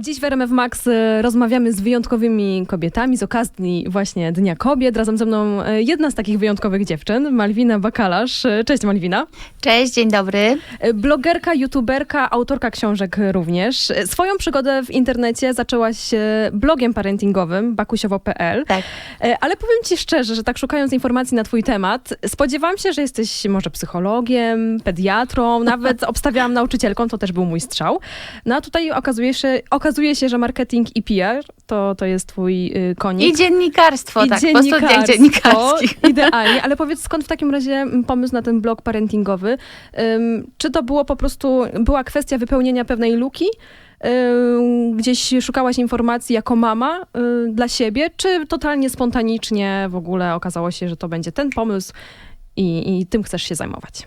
Dziś w RMF Max e, rozmawiamy z wyjątkowymi kobietami z okazji właśnie Dnia Kobiet. Razem ze mną e, jedna z takich wyjątkowych dziewczyn, Malwina Bakalarz. E, Cześć Malwina. Cześć, dzień dobry. Blogerka, youtuberka, autorka książek również. Swoją przygodę w internecie zaczęłaś blogiem parentingowym bakusiowo.pl. Tak. Ale powiem ci szczerze, że tak szukając informacji na twój temat, spodziewałam się, że jesteś może psychologiem, pediatrą, nawet obstawiałam nauczycielką, to też był mój strzał. No a tutaj okazuje się, okazuje się że marketing i PR to, to jest twój y, konik. I dziennikarstwo, I tak, po studiach dziennikarstwo. dziennikarskich. Idealnie, ale powiedz skąd w takim razie mm, pomysł na ten blog parentingowy? Czy to było po prostu, była kwestia wypełnienia pewnej luki? Gdzieś szukałaś informacji jako mama y, dla siebie, czy totalnie spontanicznie w ogóle okazało się, że to będzie ten pomysł i, i tym chcesz się zajmować?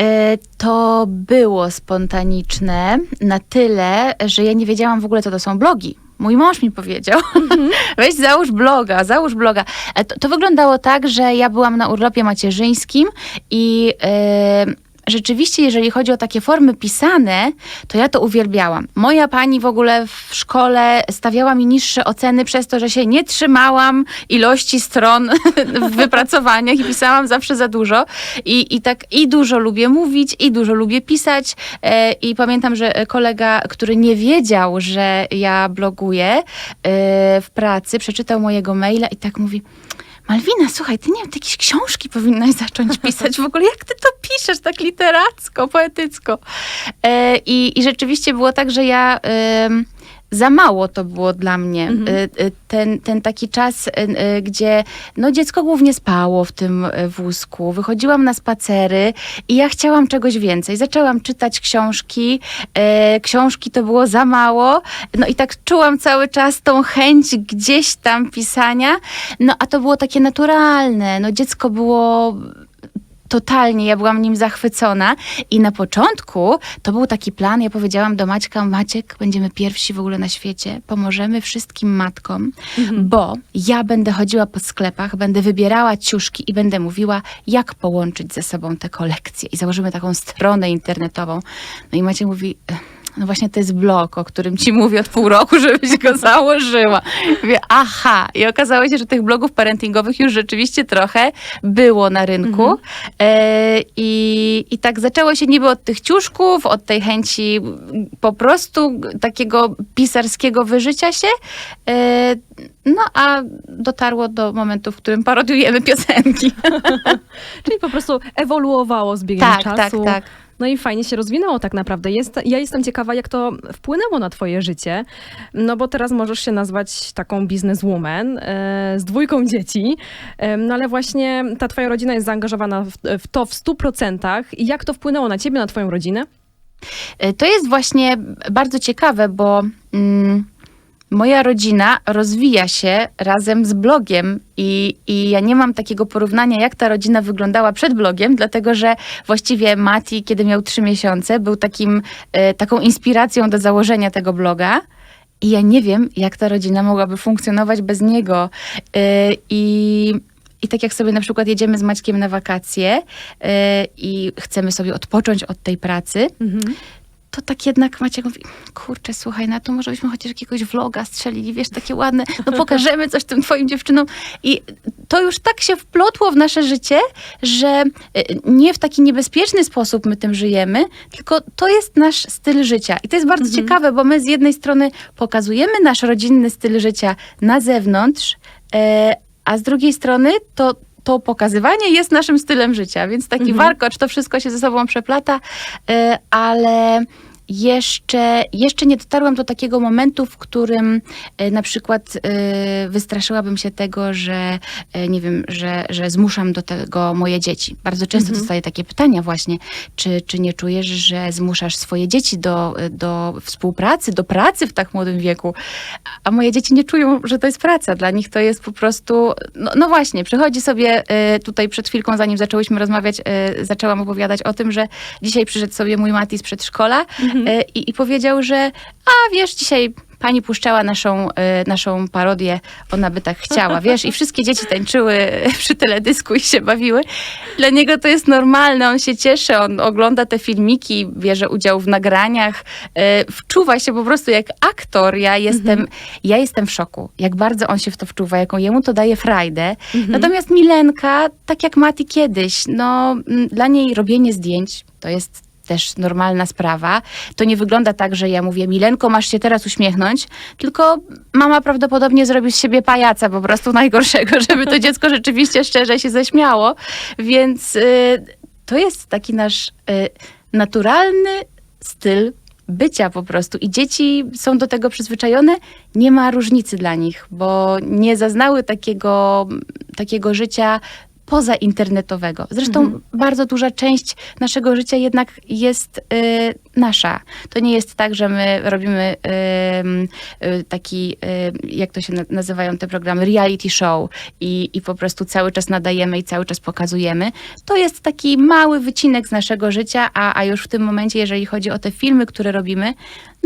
E, To było spontaniczne na tyle, że ja nie wiedziałam w ogóle, co to są blogi. Mój mąż mi powiedział, weź załóż bloga, załóż bloga. E, To, to wyglądało tak, że ja byłam na urlopie macierzyńskim i e, rzeczywiście, jeżeli chodzi o takie formy pisane, to ja to uwielbiałam. Moja pani w ogóle w szkole stawiała mi niższe oceny przez to, że się nie trzymałam ilości stron w wypracowaniach i pisałam zawsze za dużo. I, i tak i dużo lubię mówić, i dużo lubię pisać. E, I pamiętam, że kolega, który nie wiedział, że ja bloguję e, w pracy, przeczytał mojego maila i tak mówi. Malwina, słuchaj, ty nie wiem, ty jakieś książki powinnaś zacząć pisać. W ogóle jak ty to piszesz tak literacko, poetycko? E, i, I rzeczywiście było tak, że ja... em, za mało to było dla mnie. Mhm. E, e, Ten, ten taki czas, e, gdzie no, dziecko głównie spało w tym wózku. Wychodziłam na spacery i ja chciałam czegoś więcej. Zaczęłam czytać książki. Książki to było za mało. No i tak czułam cały czas tą chęć gdzieś tam pisania. No a to było takie naturalne. No dziecko było totalnie, ja byłam nim zachwycona. I na początku to był taki plan, ja powiedziałam do Maćka, Maciek, będziemy pierwsi w ogóle na świecie, pomożemy wszystkim matkom, bo ja będę chodziła po sklepach, będę wybierała ciuszki i będę mówiła, jak połączyć ze sobą te kolekcje. I założymy taką stronę internetową. No i Maciek mówi... "Ech, no właśnie to jest blog, o którym ci mówię od pół roku, żebyś go założyła. Mówię, aha. I okazało się, że tych blogów parentingowych już rzeczywiście trochę było na rynku. E, i, I tak zaczęło się niby od tych ciuszków, od tej chęci po prostu takiego pisarskiego wyżycia się. E, no a dotarło do momentu, w którym parodiujemy piosenki. Czyli po prostu ewoluowało z biegiem tak, tak, czasu. tak. No i fajnie się rozwinęło tak naprawdę. Jest, ja jestem ciekawa, jak to wpłynęło na twoje życie, no bo teraz możesz się nazwać taką bizneswoman e, z dwójką dzieci, no ale właśnie ta twoja rodzina jest zaangażowana w, to w stu procentach. I jak to wpłynęło na ciebie, na twoją rodzinę? E, To jest właśnie bardzo ciekawe, bo mm, moja rodzina rozwija się razem z blogiem i, i ja nie mam takiego porównania, jak ta rodzina wyglądała przed blogiem, dlatego że właściwie Mati, kiedy miał trzy miesiące, był takim, e, taką inspiracją do założenia tego bloga. I ja nie wiem, jak ta rodzina mogłaby funkcjonować bez niego. E, I, I tak jak sobie na przykład jedziemy z Maćkiem na wakacje e, i chcemy sobie odpocząć od tej pracy, to tak jednak Maciek mówi, kurczę, słuchaj, na to może byśmy chociaż jakiegoś vloga strzelili, wiesz, takie ładne, no pokażemy coś tym twoim dziewczynom. I to już tak się wplotło w nasze życie, że y, nie w taki niebezpieczny sposób my tym żyjemy, tylko to jest nasz styl życia. I to jest bardzo ciekawe, bo my z jednej strony pokazujemy nasz rodzinny styl życia na zewnątrz, e, a z drugiej strony to to pokazywanie jest naszym stylem życia, więc taki warkocz, to wszystko się ze sobą przeplata, e, ale jeszcze, jeszcze nie dotarłam do takiego momentu, w którym e, na przykład e, wystraszyłabym się tego, że e, nie wiem, że, że zmuszam do tego moje dzieci. Bardzo często dostaję takie pytania właśnie, czy, czy nie czujesz, że zmuszasz swoje dzieci do, do współpracy, do pracy w tak młodym wieku, a moje dzieci nie czują, że to jest praca. Dla nich to jest po prostu, no, no właśnie, przychodzi sobie tutaj przed chwilką, zanim zaczęłyśmy rozmawiać, zaczęłam opowiadać o tym, że dzisiaj przyszedł sobie mój Mati z przedszkola e, i, i powiedział, że a wiesz, dzisiaj pani puszczała naszą, e, naszą parodię, ona by tak chciała, wiesz, i wszystkie dzieci tańczyły przy teledysku i się bawiły. Dla niego to jest normalne, on się cieszy, on ogląda te filmiki, bierze udział w nagraniach, e, wczuwa się po prostu jak aktor. Ja jestem, ja jestem w szoku, jak bardzo on się w to wczuwa, jaką jemu to daje frajdę. Natomiast Milenka, tak jak Mati kiedyś, no dla niej robienie zdjęć to jest też normalna sprawa. To nie wygląda tak, że ja mówię, Milenko, masz się teraz uśmiechnąć, tylko mama prawdopodobnie zrobi z siebie pajaca po prostu najgorszego, żeby to dziecko rzeczywiście szczerze się zaśmiało. Więc y, to jest taki nasz y, naturalny styl bycia po prostu. I dzieci są do tego przyzwyczajone. Nie ma różnicy dla nich, bo nie zaznały takiego, takiego życia pozainternetowego. Zresztą bardzo duża część naszego życia jednak jest y, nasza. To nie jest tak, że my robimy y, y, taki, y, jak to się na- nazywają te programy, reality show i, i po prostu cały czas nadajemy i cały czas pokazujemy. To jest taki mały wycinek z naszego życia, a, a już w tym momencie, jeżeli chodzi o te filmy, które robimy,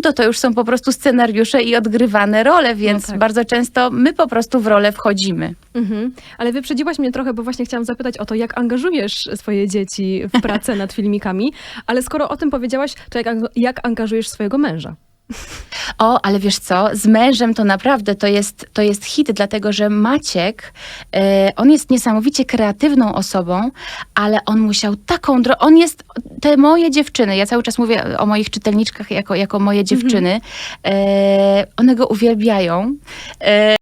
to to już są po prostu scenariusze i odgrywane role, więc tak. bardzo często my po prostu w rolę wchodzimy. Mhm. Ale wyprzedziłaś mnie trochę, bo właśnie chciałam zapytać o to, jak angażujesz swoje dzieci w pracę nad filmikami. Ale skoro o tym powiedziałaś, to jak, jak angażujesz swojego męża? O, ale wiesz co, z mężem to naprawdę to jest, to jest hit, dlatego że Maciek, e, on jest niesamowicie kreatywną osobą, ale on musiał taką drogę, on jest, te moje dziewczyny, ja cały czas mówię o moich czytelniczkach jako, jako moje dziewczyny, e, one go uwielbiają. E,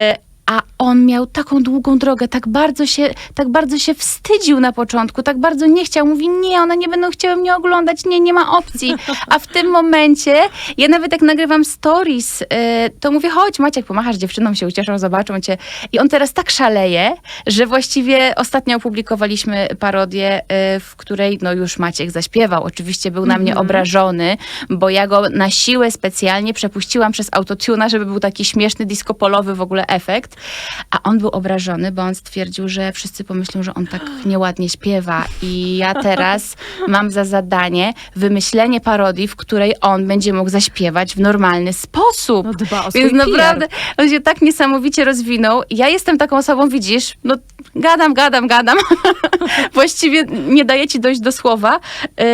a on miał taką długą drogę, tak bardzo, się, tak bardzo się wstydził na początku, tak bardzo nie chciał. Mówi, nie, one nie będą chciały mnie oglądać, nie, nie ma opcji. A w tym momencie, ja nawet jak nagrywam stories, y, to mówię, chodź Maciek, pomachasz dziewczynom, się ucieszą, zobaczą cię. I on teraz tak szaleje, że właściwie ostatnio opublikowaliśmy parodię, y, w której no już Maciek zaśpiewał. Oczywiście był na mnie obrażony, bo ja go na siłę specjalnie przepuściłam przez autotuna, żeby był taki śmieszny, disco-polowy w ogóle efekt. A on był obrażony, bo on stwierdził, że wszyscy pomyślą, że on tak nieładnie śpiewa. I ja teraz mam za zadanie wymyślenie parodii, w której on będzie mógł zaśpiewać w normalny sposób. No dba o Więc PR. naprawdę on się tak niesamowicie rozwinął. Ja jestem taką osobą, widzisz, no gadam, gadam, gadam. Właściwie nie daje ci dojść do słowa. Yy,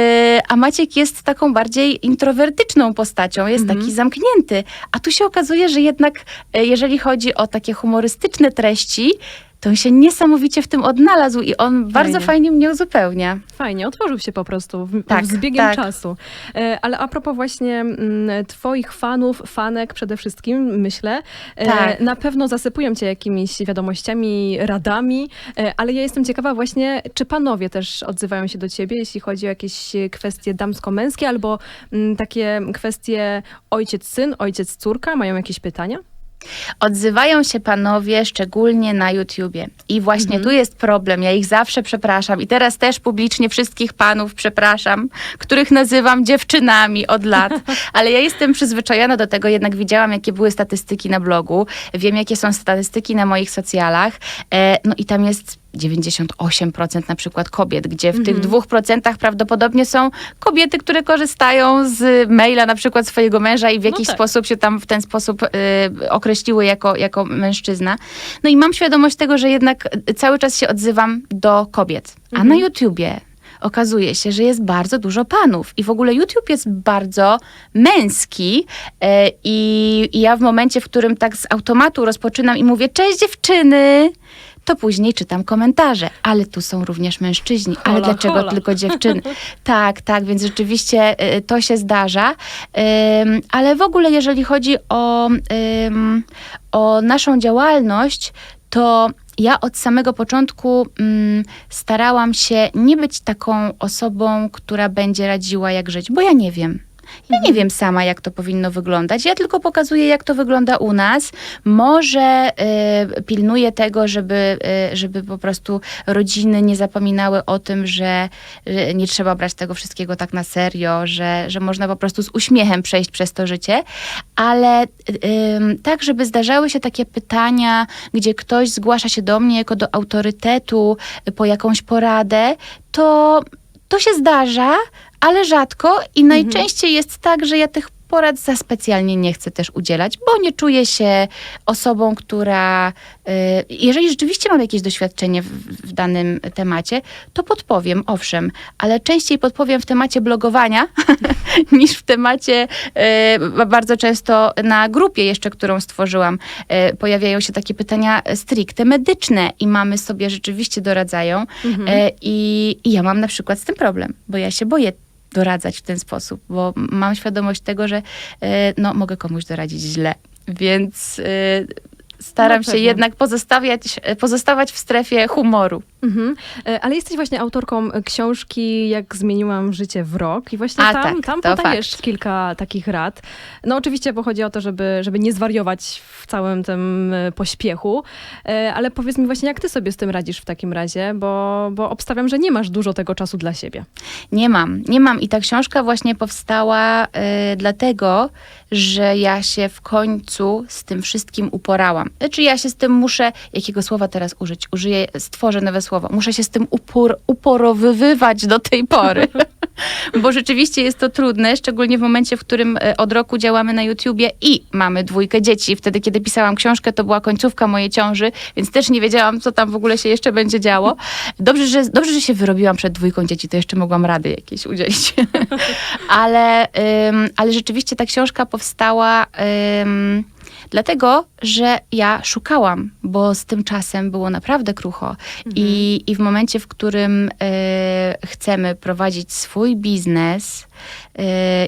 a Maciek jest taką bardziej introwertyczną postacią, jest Mhm. taki zamknięty. A tu się okazuje, że jednak e, jeżeli chodzi o takie humorystyczne treści, to on się niesamowicie w tym odnalazł i on bardzo fajnie mnie uzupełnia. Fajnie, otworzył się po prostu w, Tak, z biegiem tak. czasu. E, ale a propos właśnie mm, twoich fanów, fanek przede wszystkim, myślę, e, Tak. na pewno zasypują cię jakimiś wiadomościami, radami, e, ale ja jestem ciekawa właśnie, czy panowie też odzywają się do ciebie, jeśli chodzi o jakieś kwestie damsko-męskie albo mm, takie kwestie ojciec-syn, ojciec-córka, mają jakieś pytania? Odzywają się panowie szczególnie na YouTubie. I właśnie tu jest problem. Ja ich zawsze przepraszam. I teraz też publicznie wszystkich panów przepraszam, których nazywam dziewczynami od lat. Ale ja jestem przyzwyczajona do tego, jednak widziałam, jakie były statystyki na blogu. Wiem, jakie są statystyki na moich socjalach. E, no i tam jest 98% na przykład kobiet, gdzie w tych dwóch procentach prawdopodobnie są kobiety, które korzystają z maila na przykład swojego męża i w jakiś tak. sposób się tam w ten sposób y, określiły jako, jako mężczyzna. No i mam świadomość tego, że jednak y, cały czas się odzywam do kobiet. A na YouTubie okazuje się, że jest bardzo dużo panów i w ogóle YouTube jest bardzo męski i, i ja w momencie, w którym tak z automatu rozpoczynam i mówię cześć dziewczyny, to później czytam komentarze, ale tu są również mężczyźni, ale Hola, dlaczego hola. tylko dziewczyny? tak, tak, więc rzeczywiście y, to się zdarza, ale w ogóle jeżeli chodzi o, o naszą działalność, to ja od samego początku mm, starałam się nie być taką osobą, która będzie radziła, jak żyć, bo ja nie wiem. Ja nie wiem sama, jak to powinno wyglądać. Ja tylko pokazuję, jak to wygląda u nas. Może y, pilnuję tego, żeby, y, żeby po prostu rodziny nie zapominały o tym, że, nie trzeba brać tego wszystkiego tak na serio, że, że można po prostu z uśmiechem przejść przez to życie. Ale y, tak, żeby zdarzały się takie pytania, gdzie ktoś zgłasza się do mnie jako do autorytetu y, po jakąś poradę, to to się zdarza, ale rzadko i najczęściej jest tak, że ja tych porad za specjalnie nie chcę też udzielać, bo nie czuję się osobą, która, y, jeżeli rzeczywiście mam jakieś doświadczenie w, w danym temacie, to podpowiem, owszem, ale częściej podpowiem w temacie blogowania niż w temacie, y, bardzo często na grupie jeszcze, którą stworzyłam, y, pojawiają się takie pytania stricte medyczne i mamy sobie rzeczywiście doradzają Mhm. I, I ja mam na przykład z tym problem, bo ja się boję doradzać w ten sposób, bo mam świadomość tego, że e, no, mogę komuś doradzić źle. Więc e, staram No się jednak pozostawiać, pozostawać w strefie humoru. Mhm. E, Ale jesteś właśnie autorką książki Jak zmieniłam życie w rok i właśnie A, tam, tak, tam podajesz fakt. kilka takich rad. No oczywiście, bo chodzi o to, żeby, żeby nie zwariować w całym tym e, pośpiechu, E, ale powiedz mi właśnie, jak ty sobie z tym radzisz w takim razie, bo, bo obstawiam, że nie masz dużo tego czasu dla siebie. Nie mam, nie mam. I ta książka właśnie powstała dlatego, że ja się w końcu z tym wszystkim uporałam. Znaczy ja się z tym muszę, jakiego słowa teraz użyć? Użyję, stworzę nowe słowo. Muszę się z tym upor, uporowywać do tej pory. Bo rzeczywiście jest to trudne, szczególnie w momencie, w którym e, od roku działamy na YouTubie i mamy dwójkę dzieci. Wtedy, kiedy pisałam książkę, to była końcówka mojej ciąży, więc też nie wiedziałam, co tam w ogóle się jeszcze będzie działo. Dobrze, że, dobrze, że się wyrobiłam przed dwójką dzieci, to jeszcze mogłam rady jakieś udzielić. ale, ym, ale rzeczywiście ta książka powstała ym, dlatego, że ja szukałam, bo z tym czasem było naprawdę krucho. I, I w momencie, w którym y, chcemy prowadzić swój biznes, y,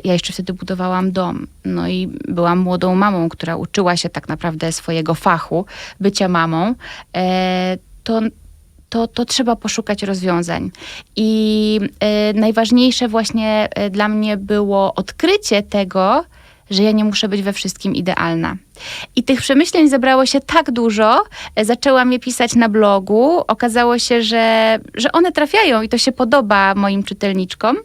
ja jeszcze wtedy budowałam dom. No i byłam młodą mamą, która uczyła się tak naprawdę swojego fachu, bycia mamą. E, to to, to trzeba poszukać rozwiązań. I e, najważniejsze właśnie e, dla mnie było odkrycie tego, że ja nie muszę być we wszystkim idealna. I tych przemyśleń zebrało się tak dużo, e, zaczęłam je pisać na blogu. Okazało się, że, że one trafiają i to się podoba moim czytelniczkom,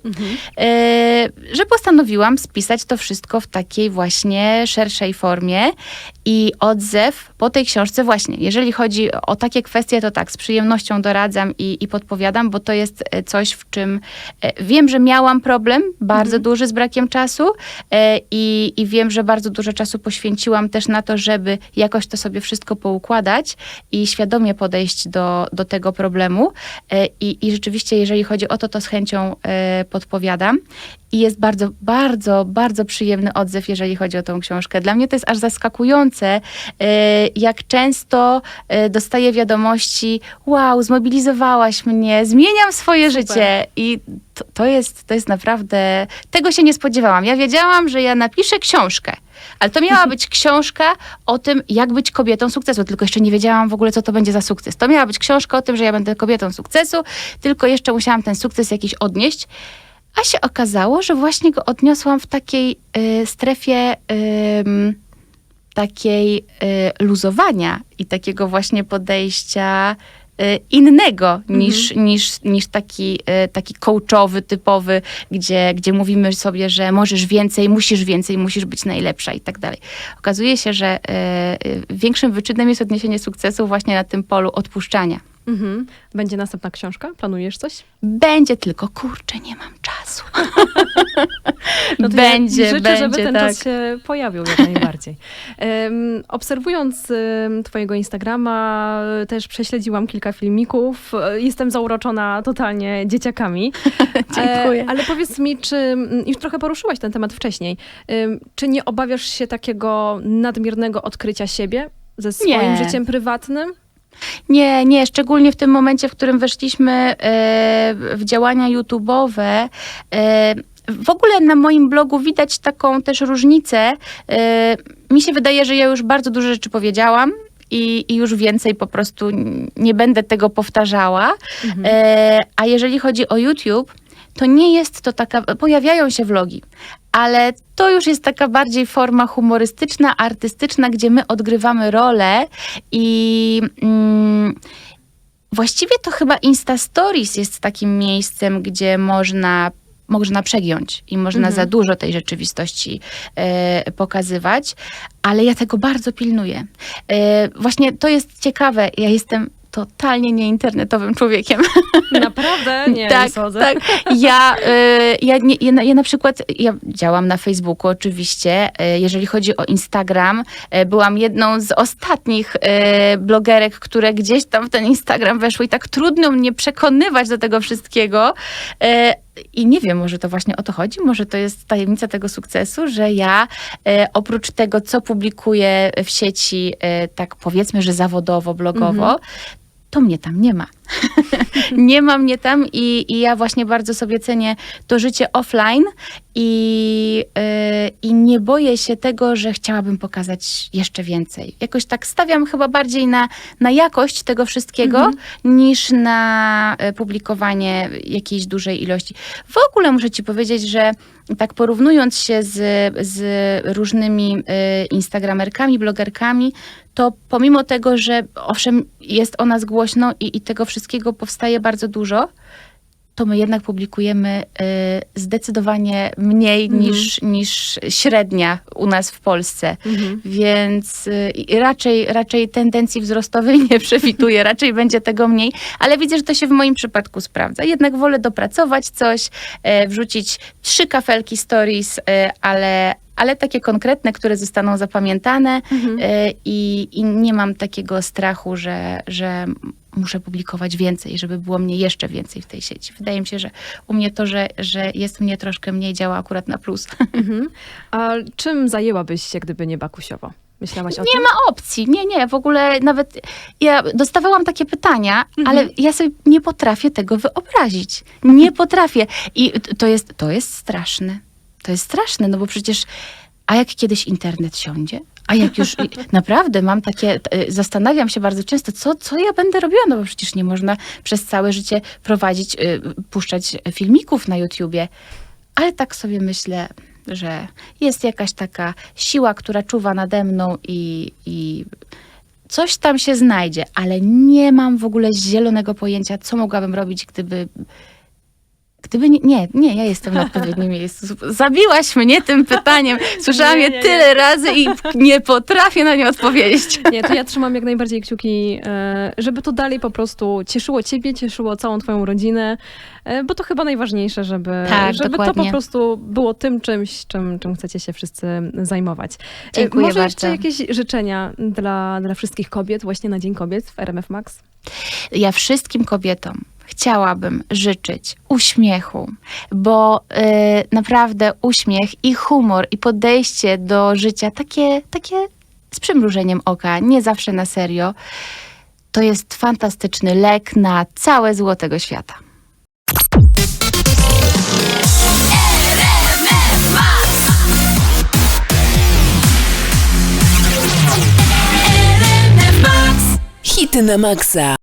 e, że postanowiłam spisać to wszystko w takiej właśnie szerszej formie. I odzew po tej książce, właśnie, jeżeli chodzi o takie kwestie, to tak, z przyjemnością doradzam i, i podpowiadam, bo to jest e, coś, w czym wiem, że miałam problem bardzo duży z brakiem czasu i, i wiem, że bardzo dużo czasu poświęciłam też na to, żeby jakoś to sobie wszystko poukładać i świadomie podejść do, do tego problemu. E, I, I rzeczywiście, jeżeli chodzi o to, to z chęcią e, podpowiadam. I jest bardzo, bardzo, bardzo przyjemny odzew, jeżeli chodzi o tą książkę. Dla mnie to jest aż zaskakujące, e, jak często dostaję wiadomości: Wow, zmobilizowałaś mnie, zmieniam swoje Super. życie. I to, to, jest, to jest naprawdę. Tego się nie spodziewałam. Ja wiedziałam, że ja napiszę książkę. Ale to miała być książka o tym, jak być kobietą sukcesu. Tylko jeszcze nie wiedziałam w ogóle, co to będzie za sukces. To miała być książka o tym, że ja będę kobietą sukcesu, tylko jeszcze musiałam ten sukces jakiś odnieść. A się okazało, że właśnie go odniosłam w takiej y, strefie ym, takiej y, luzowania i takiego właśnie podejścia y, innego niż, niż, niż taki, y, taki coachowy, typowy, gdzie, gdzie mówimy sobie, że możesz więcej, musisz więcej, musisz być najlepsza i tak dalej. Okazuje się, że y, y, większym wyczynem jest odniesienie sukcesu właśnie na tym polu odpuszczania. Mhm. Będzie następna książka? Planujesz coś? Będzie tylko, kurczę, nie mam czasu. No to będzie, ja życzę, będzie, żeby ten tak. czas się pojawił jak najbardziej. Em, obserwując em, twojego Instagrama, e, też prześledziłam kilka filmików. E, Jestem zauroczona totalnie dzieciakami. Dziękuję. E, ale powiedz mi, czy mm, już trochę poruszyłaś ten temat wcześniej, em, czy nie obawiasz się takiego nadmiernego odkrycia siebie ze swoim Nie. życiem prywatnym? Nie, nie, szczególnie w tym momencie, w którym weszliśmy e, w działania YouTube'owe. W ogóle na moim blogu widać taką też różnicę. E, mi się wydaje, że ja już bardzo dużo rzeczy powiedziałam. I, I już więcej po prostu nie będę tego powtarzała. E, a jeżeli chodzi o YouTube, to nie jest to taka. Pojawiają się vlogi, ale to już jest taka bardziej forma humorystyczna, artystyczna, gdzie my odgrywamy rolę i. Mm, Właściwie to chyba Insta Stories jest takim miejscem, gdzie można, można przegiąć i można Mhm. za dużo tej rzeczywistości e, pokazywać, ale ja tego bardzo pilnuję. E, właśnie to jest ciekawe. Ja jestem totalnie nieinternetowym człowiekiem. Naprawdę? Nie, tak, nie sądzę. tak. Ja, y, ja, nie, ja, na- ja na przykład, ja działam na Facebooku oczywiście. Y, jeżeli chodzi o Instagram, y, byłam jedną z ostatnich y, blogerek, które gdzieś tam w ten Instagram weszły i tak trudno mnie przekonywać do tego wszystkiego. I nie wiem, może to właśnie o to chodzi, może to jest tajemnica tego sukcesu, że ja e, oprócz tego, co publikuję w sieci, e, tak powiedzmy, że zawodowo, blogowo, to mnie tam nie ma. nie ma mnie tam i, i ja właśnie bardzo sobie cenię to życie offline i, e, i nie boję się tego, że chciałabym pokazać jeszcze więcej. Jakoś tak stawiam chyba bardziej na, na jakość tego wszystkiego niż na e, publikowanie jakiejś dużej ilości. W ogóle muszę ci powiedzieć, że tak porównując się z, z różnymi e, instagramerkami, blogerkami, to pomimo tego, że owszem jest o nas głośno i, i tego wszystkiego powstaje bardzo dużo, to my jednak publikujemy y, zdecydowanie mniej Mhm. niż, niż średnia u nas w Polsce. Mhm. Więc y, raczej, raczej tendencji wzrostowej nie przewiduję, raczej będzie tego mniej, ale widzę, że to się w moim przypadku sprawdza. Jednak wolę dopracować coś, e, wrzucić trzy kafelki stories, e, ale, ale takie konkretne, które zostaną zapamiętane Mhm. e, i, i nie mam takiego strachu, że, że muszę publikować więcej, żeby było mnie jeszcze więcej w tej sieci. Wydaje mi się, że u mnie to, że, że jest mnie troszkę mniej, działa akurat na plus. Mhm. A czym zajęłabyś się, gdyby nie Bakusiowo? Myślałaś o Nie tym? ma opcji, nie, nie, w ogóle nawet ja dostawałam takie pytania, Mhm. ale ja sobie nie potrafię tego wyobrazić. Nie potrafię. I to jest, to jest straszne. To jest straszne, no bo przecież, a jak kiedyś internet siądzie? A jak już, naprawdę mam takie, y, zastanawiam się bardzo często, co, co ja będę robiła, no bo przecież nie można przez całe życie prowadzić, y, puszczać filmików na YouTubie. Ale tak sobie myślę, że jest jakaś taka siła, która czuwa nade mną i, i coś tam się znajdzie, ale nie mam w ogóle zielonego pojęcia, co mogłabym robić, gdyby. Gdyby nie, nie, nie, ja jestem na odpowiednim miejscu. Zabiłaś mnie tym pytaniem. Słyszałam Nie, je nie, nie. tyle razy i nie potrafię na nie odpowiedzieć. Nie, to ja trzymam jak najbardziej kciuki, e, żeby to dalej po prostu cieszyło ciebie, cieszyło całą twoją rodzinę, e, bo to chyba najważniejsze, żeby, Tak, żeby to po prostu było tym czymś, czym, czym chcecie się wszyscy zajmować. E, Dziękuję Może jeszcze bardzo. jakieś życzenia dla, dla wszystkich kobiet, właśnie na Dzień Kobiet w RMF Max? ja wszystkim kobietom chciałabym życzyć uśmiechu, bo y, naprawdę uśmiech i humor i podejście do życia takie, takie z przymrużeniem oka, nie zawsze na serio, to jest fantastyczny lek na całe zło tego świata. Hity na maksa.